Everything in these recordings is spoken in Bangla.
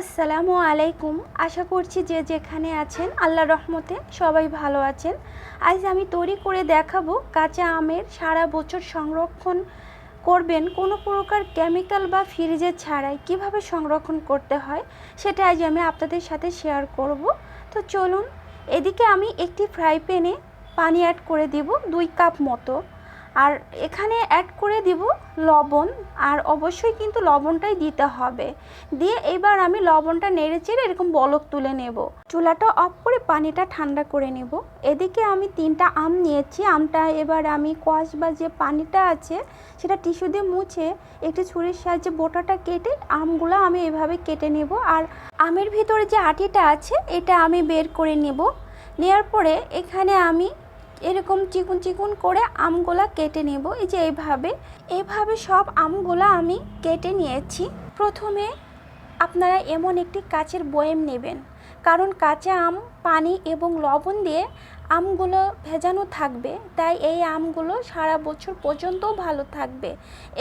আসসালামু আলাইকুম। আশা করছি যে যেখানে আছেন, আল্লাহ রহমতে সবাই ভালো আছেন। আজ আমি তৈরি করে দেখাবো কাঁচা আমের সারা বছর সংরক্ষণ করবেন কোনো প্রকার কেমিক্যাল বা ফ্রিজের ছাড়াই। কীভাবে সংরক্ষণ করতে হয় সেটা আজ আমি আপনাদের সাথে শেয়ার করব। তো চলুন, এদিকে আমি একটি ফ্রাই প্যানে পানি অ্যাড করে দিব দুই কাপ মতো। আর এখানে অ্যাড করে দিব লবণ, আর অবশ্যই কিন্তু লবণটাই দিতে হবে। দিয়ে এবার আমি লবণটা নেড়ে চেড়ে এরকম বলক তুলে নেব। চুলাটা অফ করে পানিটা ঠান্ডা করে নেব। এদিকে আমি তিনটা আম নিয়েছি। আমটা এবার আমি কোয়াশ বা যে পানিটা আছে, সেটা টিস্যু দিয়ে মুছে একটি ছুরির সাহায্যে বোটাটা কেটে আমগুলো আমি এভাবে কেটে নেব। আর আমের ভিতরে যে আটিটা আছে, এটা আমি বের করে নেব। নেওয়ার পরে এখানে আমি এরকম চিকুন চিকুন করে আমগুলা কেটে নেব। এই যে এইভাবে এইভাবে সব আমগুলা আমি কেটে নিয়েছি। প্রথমে আপনারা এমন একটি কাচের বয়েম নেবেন, কারণ কাঁচা আম, পানি এবং লবণ দিয়ে আমগুলো ভেজানো থাকবে। তাই এই আমগুলো সারা বছর পর্যন্তও ভালো থাকবে।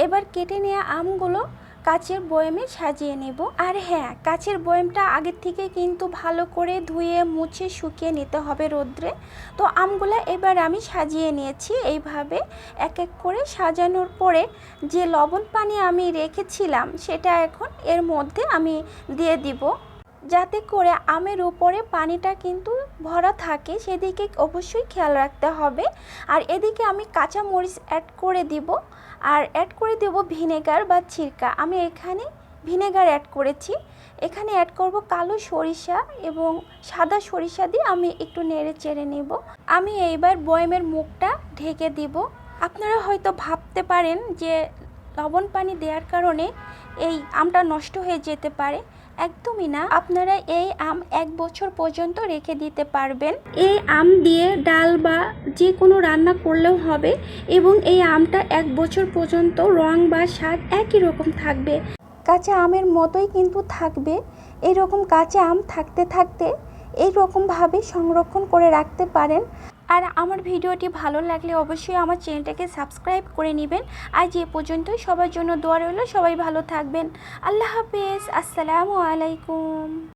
এবার কেটে নেওয়া আমগুলো কাচের বয়েমে সাজিয়ে নেব। আর হ্যাঁ কাচের বয়েমটা আগের থেকে কিন্তু ভালো করে ধুয়ে, মুছে, শুকিয়ে নিতে হবে রোদ্রে। তো আমগুলো এবার আমি সাজিয়ে নিয়েছি এইভাবে এক এক করে। সাজানোর পরে যে লবণ পানি আমি রেখেছিলাম, সেটা এখন এর মধ্যে আমি দিয়ে দিব। যাতে করে আমের উপরে পানিটা কিন্তু ভরা থাকে, সেদিকে অবশ্যই খেয়াল রাখতে হবে। আর এদিকে আমি কাঁচা মরিচ অ্যাড করে দিব। আর অ্যাড করে দেব ভিনেগার বা ছিরকা। আমি এখানে ভিনেগার অ্যাড করেছি। এখানে অ্যাড করব কালো সরিষা এবং সাদা সরিষা দিয়ে আমি একটু নেড়ে চেড়ে নেব। আমি এইবার বয়েমের মুখটা ঢেকে দিব। আপনারা হয়তো ভাবতে পারেন যে লবণ পানি দেওয়ার কারণে এই আমটা নষ্ট হয়ে যেতে পারে। একদমই না। আপনারা এই আম এক বছর পর্যন্ত রেখে দিতে পারবেন। এই আম দিয়ে ডাল বা যে কোনো রান্না করলেও হবে এবং এই আমটা এক বছর পর্যন্ত রং বা স্বাদ একই রকম থাকবে। কাঁচা আমের মতোই কিন্তু থাকবে। এরকম কাঁচা আম থাকতে থাকতে এই রকমভাবে সংরক্ষণ করে রাখতে পারেন। আর আমার ভিডিওটি ভালো লাগলে অবশ্যই আমার চ্যানেলটাকে সাবস্ক্রাইব করে নেবেন। আর যে পর্যন্ত সবার জন্য দোয়া রইল। সবাই ভালো থাকবেন। আল্লাহ হাফেজ। আসসালামু আলাইকুম।